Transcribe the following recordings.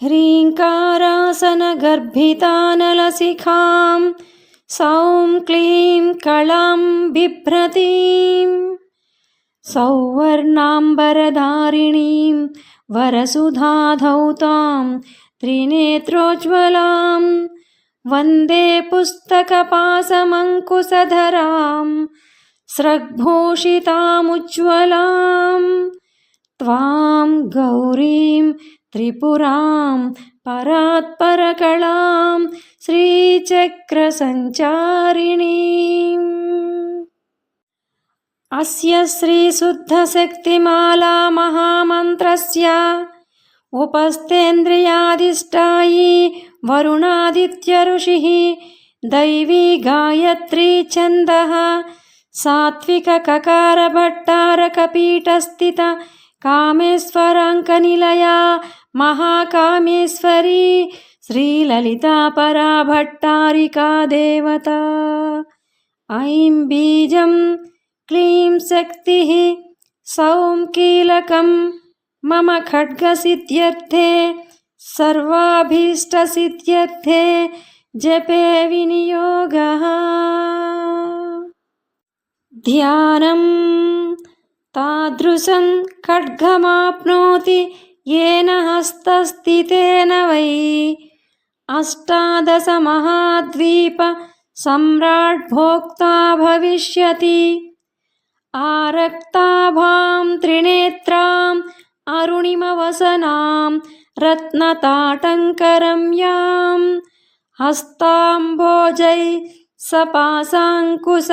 ह्रीङ्कारासनगर्भितानलशिखां सौं क्लीं कलां बिभ्रतीं सौवर्णाम्बरधारिणीं वरसुधाधौतां त्रिनेत्रोज्ज्वलां वन्दे पुस्तकपासमङ्कुशधरां स्रग्भूषितामुज्ज्वलां त्वां गौरीं त्रिपुरां परात्परकलां श्रीचक्रसञ्चारिणीम् अस्य श्रीशुद्धशक्तिमाला महामन्त्रस्य उपस्थेन्द्रियाधिष्ठायी वरुणादित्यऋषिः दैवी गायत्री छन्दः सात्विकककारभट्टारकपीठस्थित कामेश्वराङ्कनिलया మహాకామేశ్వరి శ్రీలలితా పరాభట్టారికా దేవత. ఐం బీజం క్లీం శక్తి సౌం కీలకం మమ ఖడ్గసిద్ధ్యర్థే సర్వాభీష్టసిద్ధ్యర్థే జపే వినియోగ. ధ్యానం తాదృశం ఖడ్గమాప్నోతి येन हस्तस्थितेन वै अष्टादशमहाद्वीप सम्राट् भोक्ता भविष्यति। आरक्ताभां त्रिनेत्राम् अरुणिमवसनां रत्नताटङ्करम्यां हस्ताम्भोजै सपासाङ्कुश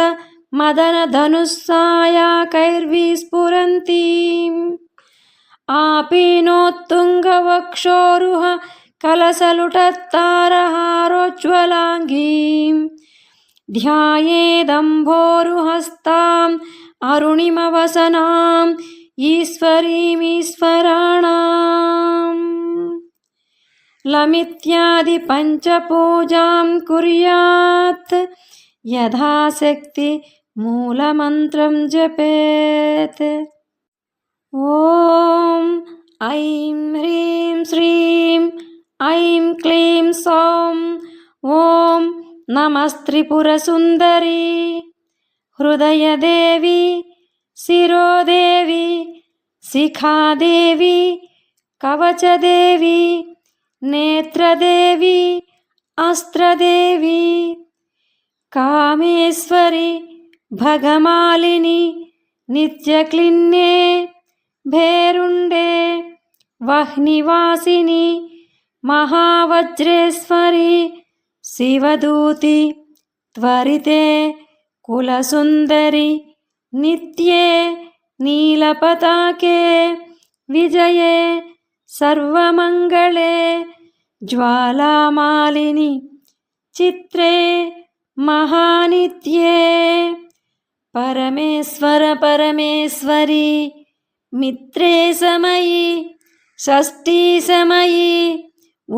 मदनधनुस्सायाकैर्विस्फुरन्तीम् आपीनोत्तुङ्गवक्षोरुह कलशलुटत्तारहारोज्ज्वलाङ्गीं ध्यायेदम्भोरुहस्ताम् अरुणिमवसनाम् ईश्वरीमीश्वराणाम् लमित्यादिपञ्चपूजां कुर्यात् यथाशक्ति मूलमन्त्रं जपेत् ఓం ఐం హ్రీం శ్రీం ఐం క్లీం సౌం ఓం నమస్త్రిపురసుందరి హృదయదేవి శిరోదేవి శిఖాదేవి కవచదేవి నేత్రదేవి అస్త్రదేవి కామేశ్వరి భగమాలిని నిత్యక్లిన్నే భేరుండే వహ్నివాసిని మహావజ్రేశ్వరి శివదూతి త్వరితే కులసుందరి నిత్యే నీలపతాకే విజయే సర్వమంగళే జ్వాలామాలిని చిత్రే మహానిత్యే. పరమేశ్వర పరమేశ్వరి मित्रे समयि षष्ठीसमयी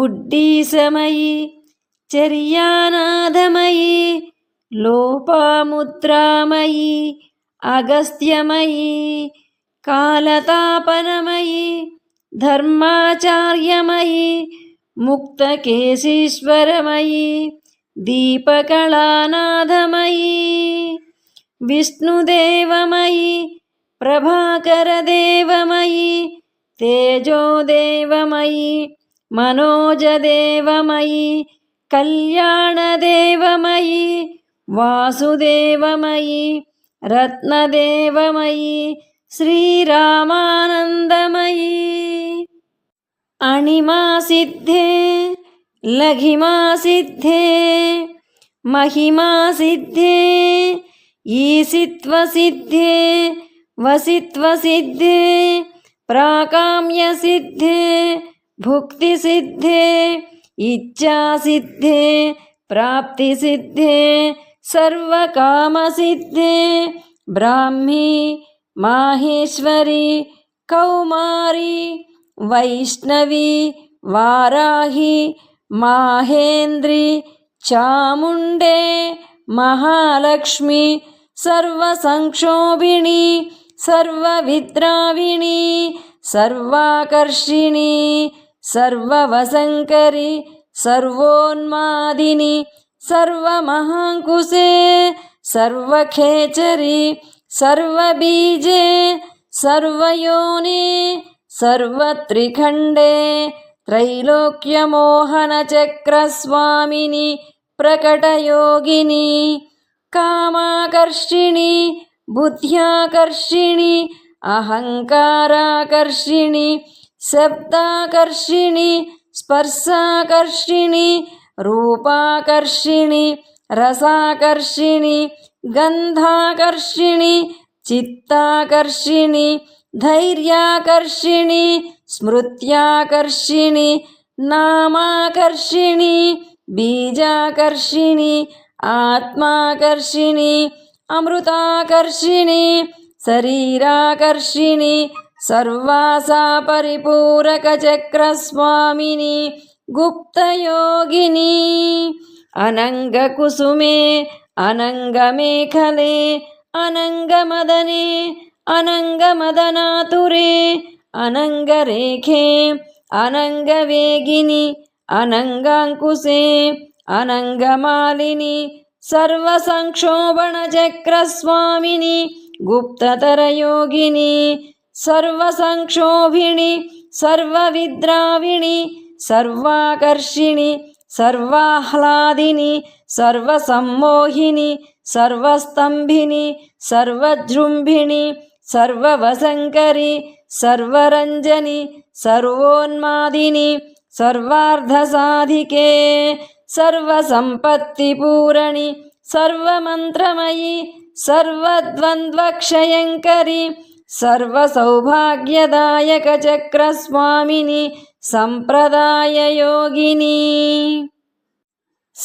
उड्डीसमयी चर्यानाथमयी लोपामुद्रामयी अगस्त्यमयी कालतापनमयी धर्माचार्यमयी मुक्तकेशीश्वरमयी दीपकलानाथमयी विष्णुदेवमयी प्रभाकरदेवमयि तेजोदेवमयि मनोजदेवमयि कल्याणदेवमयि वासुदेवमयि रत्नदेवमयि श्रीरामानन्दमयि। अणिमासिद्धि लघिमासिद्धे महिमासिद्धे ईसित्वसिद्धे वसित्वसिद्धे, प्राकाम्यसिद्धे, भुक्तिसिद्धे, इच्छासिद्धे, प्राप्तिसिद्धे, सर्वकामसिद्धे, ब्राह्मी, माहेश्वरी, कौमारी, वैष्णवी, वाराही, माहेन्द्री, चामुण्डे, महालक्ष्मी, सर्वसंक्षोभिणी सर्वविद्राविणी सर्वाकर्षिणी सर्ववसङ्करि सर्वोन्मादिनि सर्वमहाङ्कुशे सर्वखेचरि सर्वबीजे सर्वयोनि सर्वत्रिखण्डे त्रैलोक्यमोहनचक्रस्वामिनि प्रकटयोगिनी कामाकर्षिणि बुद्ध्याकर्षिणि अहङ्काराकर्षिणि शब्दाकर्षिणि स्पर्शाकर्षिणि रूपाकर्षिणि रसाकर्षिणि गन्धाकर्षिणि चित्ताकर्षिणि धैर्याकर्षिणि स्मृत्याकर्षिणि नामाकर्षिणि बीजाकर्षिणि आत्माकर्षिणि అమృతాకర్షిణి శరీరాకర్షిణి సర్వాసా పరిపూరక చక్రస్వామిని గుప్తయోగిని అనంగకుసుమే అనంగమేఖలే అనంగమదనే అనంగమదనాతురే అనంగరేఖే అనంగవేగిని అనంగాంకుశే అనంగమాలిని सर्वसंक्षोभणचक्रस्वामिनि गुप्ततरयोगिनि सर्वसंक्षोभिणि सर्वविद्राविणि सर्वाकर्षिणि सर्वाह्लादिनि सर्वसम्मोहिनि सर्वस्तम्भिनि सर्वजृम्भिणि सर्ववसङ्करि सर्वरञ्जनि सर्वोन्मादिनि सर्वार्धसाधिके सर्वसम्पत्तिपूरणि सर्वमन्त्रमयि सर्वद्वन्द्वक्षयङ्करि सर्वसौभाग्यदायकचक्रस्वामिनि सम्प्रदाययोगिनी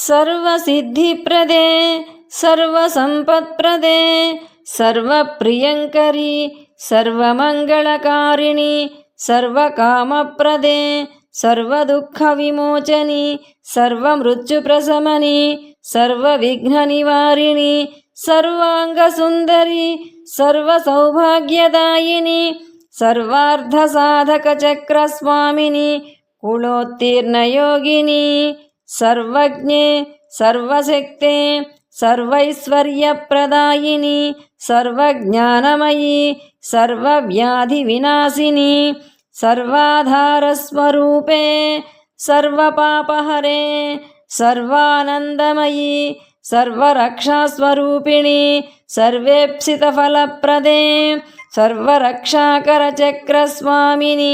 सर्वसिद्धिप्रदे सर्वसम्पत्प्रदे सर्वप्रियङ्करि सर्वमङ्गलकारिणि सर्वकामप्रदे सर्वदुःखविमोचनि सर्वमृत्युप्रशमनि सर्वविघ्ननिवारिणि सर्वाङ्गसुन्दरि सर्वसौभाग्यदायिनि सर्वार्धसाधकचक्रस्वामिनि कुलोत्तीर्णयोगिनि सर्वज्ञे सर्वशक्ते सर्वैश्वर्यप्रदायिनि सर्वज्ञानमयी सर्वव्याधिविनाशिनि सर्वाधारस्वरूपे सर्वपापहरे सर्वानन्दमयी सर्वरक्षास्वरूपिणि सर्वेप्सितफलप्रदे सर्वरक्षाकरचक्रस्वामिनि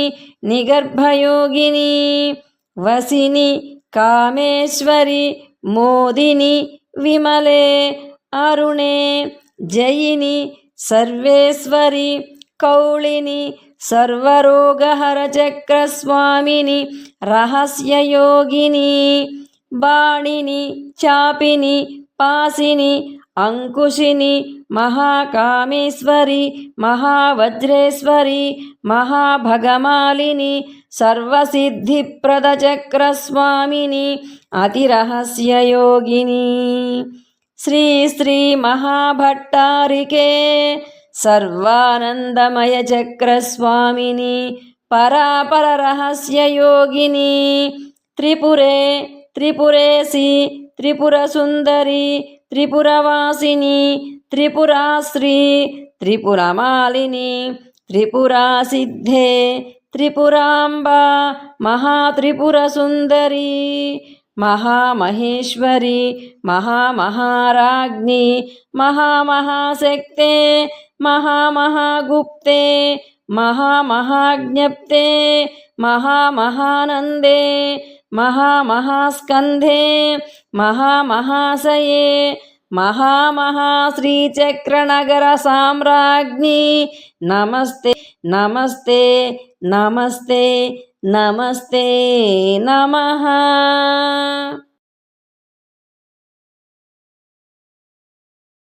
निगर्भयोगिनि वसिनि कामेश्वरि मोदिनि विमले अरुणे जयिनि सर्वेश्वरि कौळिनि సర్వరోగహరచక్రస్వామిని రహస్యయోగిని బాణిని చాపిని పాసిని అంకుశిని మహాకామేశ్వరి మహావజ్రేశ్వరి మహాభగమాలిని సర్వసిద్ధిప్రదచక్రస్వామిని అతిరహస్యయోగిని. శ్రీ శ్రీ మహాభట్టారికే सर्वानन्दमयचक्रस्वामिनि परापररहस्ययोगिनि त्रिपुरे त्रिपुरेसि त्रिपुरसुन्दरि त्रिपुरवासिनि त्रिपुराश्री त्रिपुरमालिनि त्रिपुरासिद्धे त्रिपुराम्बा महात्रिपुरसुन्दरी महामहेश्वरी महामहाराज्ञी महामहाशक्ते महामहागुप्ते महामहाज्ञप्ते महामहानन्दे महामहास्कन्धे महामहाशये महामहाश्रीचक्रनगरसाम्राज्ञी। नमस्ते नमस्ते नमस्ते नमस्ते नमः।